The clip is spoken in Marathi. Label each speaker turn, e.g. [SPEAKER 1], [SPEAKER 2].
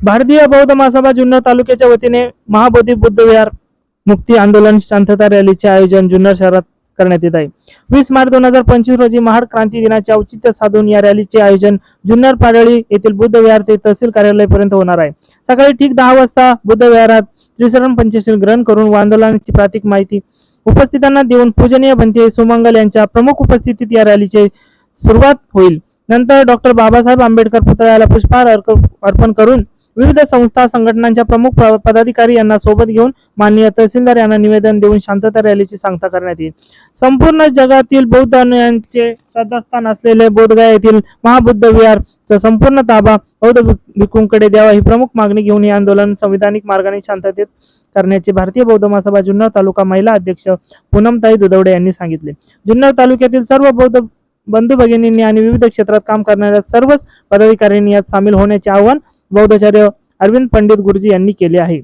[SPEAKER 1] भारतीय बौद्ध महासभा जुन्नर तालुक्याच्या वतीने महाबोधी बुद्ध विहार मुक्ती आंदोलन शांतता रॅलीचे आयोजन जुन्नर शहरात करण्यात येत आहे. वीस मार्च दोन हजार पंचवीस रोजी महाड क्रांती दिनाचे औचित्य साधून या रॅलीचे आयोजन जुन्नर पाडळी येथील बुद्ध विहार ते तहसील कार्यालयापर्यंत होणार आहे. सकाळी ठीक दहा वाजता बुद्ध विहारात त्रिसरण पंचशील ग्रहण करून आंदोलनाची प्रातिक माहिती उपस्थितांना देऊन पूजनीय भंते सुमंगल यांच्या प्रमुख उपस्थितीत या रॅलीचे सुरुवात होईल. नंतर डॉक्टर बाबासाहेब आंबेडकर पुतळ्याला पुष्पहार अर्पण करून विविध संस्था संघटनांच्या प्रमुख पदाधिकारी यांना सोबत घेऊन माननीय तहसीलदार यांना निवेदन देऊन शांतता रॅलीची सांगता करण्यात येईल. संपूर्ण जगातील बौद्ध अनुयांचे श्रद्धास्थान असलेले बोधगया येथील महाबुद्ध विहारचा संपूर्ण ताबा बौद्ध भिकूंकडे द्यावा ही प्रमुख मागणी घेऊन हे आंदोलन संविधानिक मार्गाने शांततेत करण्याचे भारतीय बौद्ध महासभा जुन्नर तालुका महिला अध्यक्ष पूनमताई दुधवडे यांनी सांगितले. जुन्नर तालुक्यातील सर्व बौद्ध बंधू भगिनींनी आणि विविध क्षेत्रात काम करणाऱ्या सर्वच पदाधिकाऱ्यांनी यात सामील होण्याचे आवाहन बौद्धाचार्य अरविंद पंडित गुरुजी यांनी केले आहे.